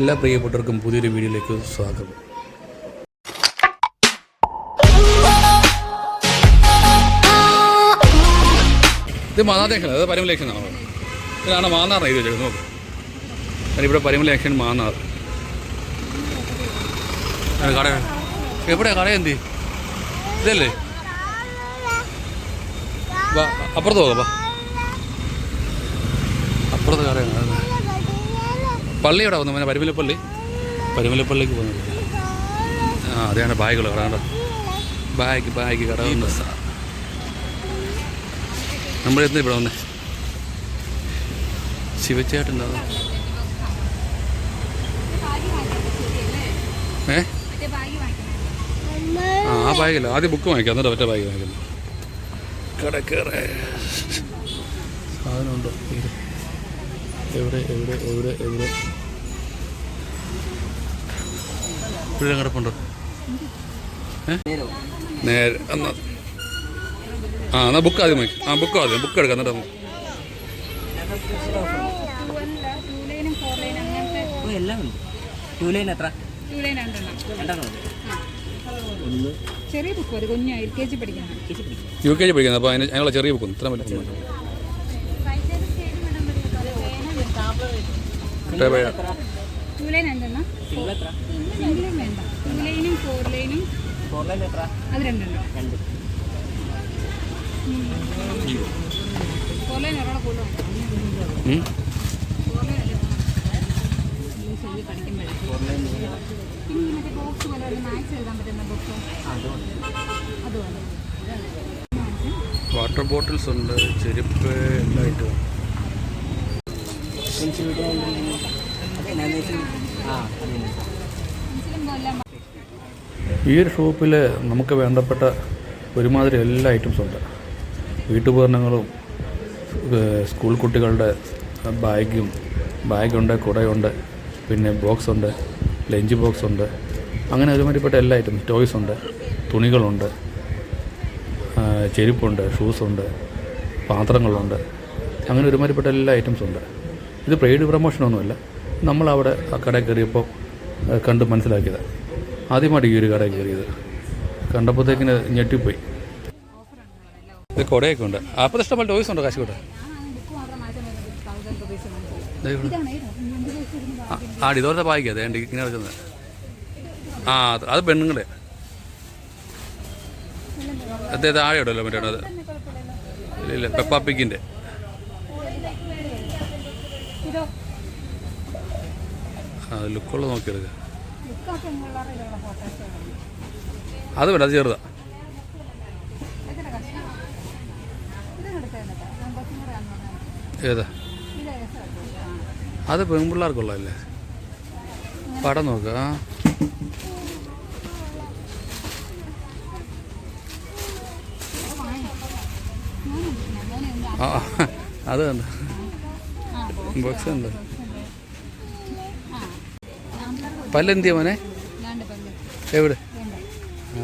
എല്ലാ പ്രിയപ്പെട്ടവർക്കും പുതിയൊരു വീഡിയോയിലേക്ക് സ്വാഗതം. ഇത് ജംഗ്ഷൻ അത് പരമലേഖൻ ആണോ. ഇതാണ് മാന്നാർ എഴുതി വെച്ചത് നോക്ക്. കാരണം ഇവിടെ പരമലേഖൻ മാന്നാർ. കട എവിടെയാ കട എന്തി? ഇതല്ലേ? അപ്പുറത്ത് പോകാം അപ്പുറത്ത് കടയാണ്. പള്ളി എവിടെ വന്നു പരിമലപ്പള്ളി? പരിമലപ്പള്ളിക്ക് പോകുന്നത് ആ അതെയാണ് ബാഗുകൾ കട കണ്ടോ? ബാഗ് ബാഗ് കട വന്നു. നമ്മളെന്ത് ഇവിടെ വന്നേ. ശിവച്ചേട്ടുണ്ടാവും ഏ? ആ ആ ബാഗില്ല. ആദ്യം ബുക്ക് വാങ്ങിക്കാം. എന്നിട്ട് ഒറ്റ ബാഗ് വാങ്ങിക്കുന്നു കടക്കേറെ സാധനമുണ്ടോ? എവിടെ എവിടെ എവിടെ എവിടെ? ഇവിടെ കിടപ്പുണ്ടോ? നേരെ എന്നാ? ആ എന്നാ ബുക്ക് ആദ്യം നോക്കി. ആ ബുക്ക് ആദ്യം ബുക്ക് എടുക്കാം എന്നിട്ട് എല്ലാം ഉണ്ട്. ടൂ ലൈൻ എത്ര ടൂ ലൈൻ രണ്ടെണ്ണം രണ്ടെണ്ണം. ഒന്ന് ചെറിയ ബുക്ക് ഒരു കുഞ്ഞു എൽ കെ ജി പഠിക്കുന്നത് യു കെ ജി പഠിക്കുന്നത് അപ്പോൾ അതിന് ഞങ്ങളെ ചെറിയ ബുക്ക് ഇത്ര വലിയ എത്ര ടൂ ലൈൻ രണ്ടെണ്ണം സിംഗിൾ എത്ര? സിംഗിളും വേണ്ട. ടൂ ലൈനും ഫോർ ലൈനും ഫോർ ലൈൻ അത് രണ്ടെണ്ണം. ഫോർ ലൈൻ ഒരാളെ ലൈൻ പിന്നെ മറ്റേ ബോക്സ് പോലെ ഒരു മാത്സ് എഴുതാൻ പറ്റുന്ന അതുപോലെ വാട്ടർ ബോട്ടിൽസ് ഉണ്ട് ചെരുപ്പ് എല്ലായിട്ട് പെൻസിൽ ആ അതിന് പെൻസിലും എല്ലാം ഈ ഒരു ഷോപ്പിൽ നമുക്ക് വേണ്ടപ്പെട്ട ഒരുമാതിരി എല്ലാ ഐറ്റംസും ഉണ്ട്. വീട്ടുപകരണങ്ങളും സ്കൂൾ കുട്ടികളുടെ ബാഗും ബാഗുണ്ട് കുടയുണ്ട് പിന്നെ ബോക്സ് ഉണ്ട് ലഞ്ച് ബോക്സ് ഉണ്ട് അങ്ങനെ ഒരുമാതിരിപ്പെട്ട എല്ലാ ഐറ്റംസ് ടോയ്സ് ഉണ്ട് തുണികളുണ്ട് ചെരുപ്പുണ്ട് ഷൂസുണ്ട് പാത്രങ്ങളുണ്ട് അങ്ങനെ ഒരുമാതിരിപ്പെട്ട എല്ലാ ഐറ്റംസും ഉണ്ട്. ഇത് പെയ്ഡ് പ്രൊമോഷനൊന്നുമല്ല നമ്മളവിടെ ആ കടയിൽ കയറിയപ്പോൾ കണ്ട് മനസ്സിലാക്കിയതാണ് ആദ്യമായിട്ട് ഈ ഒരു കടയിൽ കയറിയത്. കണ്ടപ്പോഴത്തേക്കിന് ഞെട്ടിപ്പോയി. ഇത് കുടയൊക്കെ ഉണ്ട്. അപ്പോൾ ഇഷ്ടംപോലെ ടോയ്സ് ഉണ്ടോ കാശിക്കോട്ടെ? ആ, ഇതോടെ വായിക്കാം അതേ ഇങ്ങനെ വെച്ചത് ആ അത് പെണ്ണുങ്ങളെ അതെ താഴെ ഉണ്ടല്ലോ മറ്റേ ഇല്ല പെപ്പാപ്പിക്കിന്റെ. ലുക്കുള്ള നോക്കിയെടുക്ക. അത് വേണ്ട അത് ചെറുതാ. ഏതാ? അത് പെൺപിള്ളേർക്കുള്ളതല്ലേ? പടം നോക്കുക ആ. ആ അത് കണ്ട ബോക്സ് ഉണ്ട്? പല്ലെന്തിയ മോനെ? എവിടെ? ആ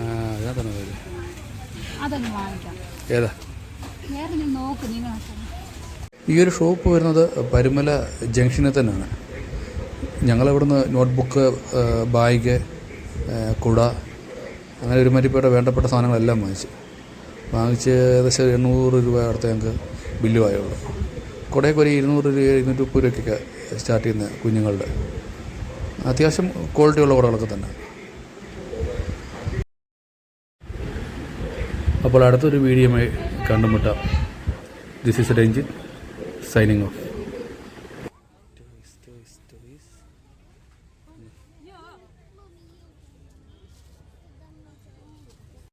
ഏതാ? ഈ ഒരു ഷോപ്പ് വരുന്നത് പരുമല ജംഗ്ഷനിൽ തന്നെയാണ്. ഞങ്ങളിവിടുന്ന് നോട്ട്ബുക്ക് ബാഗ് കുട അങ്ങനെ ഒരു ഒരുമാതിരിപ്പെട്ട വേണ്ടപ്പെട്ട സാധനങ്ങളെല്ലാം വാങ്ങിച്ചു. വാങ്ങിച്ച് ഏകദേശം എണ്ണൂറ് രൂപ അടുത്ത് ഞങ്ങൾക്ക് ബില്ലും ആയുള്ളൂ കുടയൊക്കെ ഒരു ഇരുന്നൂറ് രൂപ ഇരുന്നൂറ്റി മുപ്പത് രൂപയ്ക്കൊക്കെ സ്റ്റാർട്ട് ചെയ്യുന്ന കുഞ്ഞുങ്ങളുടെ. അത്യാവശ്യം ക്വാളിറ്റി ഉള്ള കുടകളൊക്കെ തന്നെ. അപ്പോൾ അടുത്തൊരു വീഡിയോ കണ്ടുമുട്ടാം. This is Ranjith signing off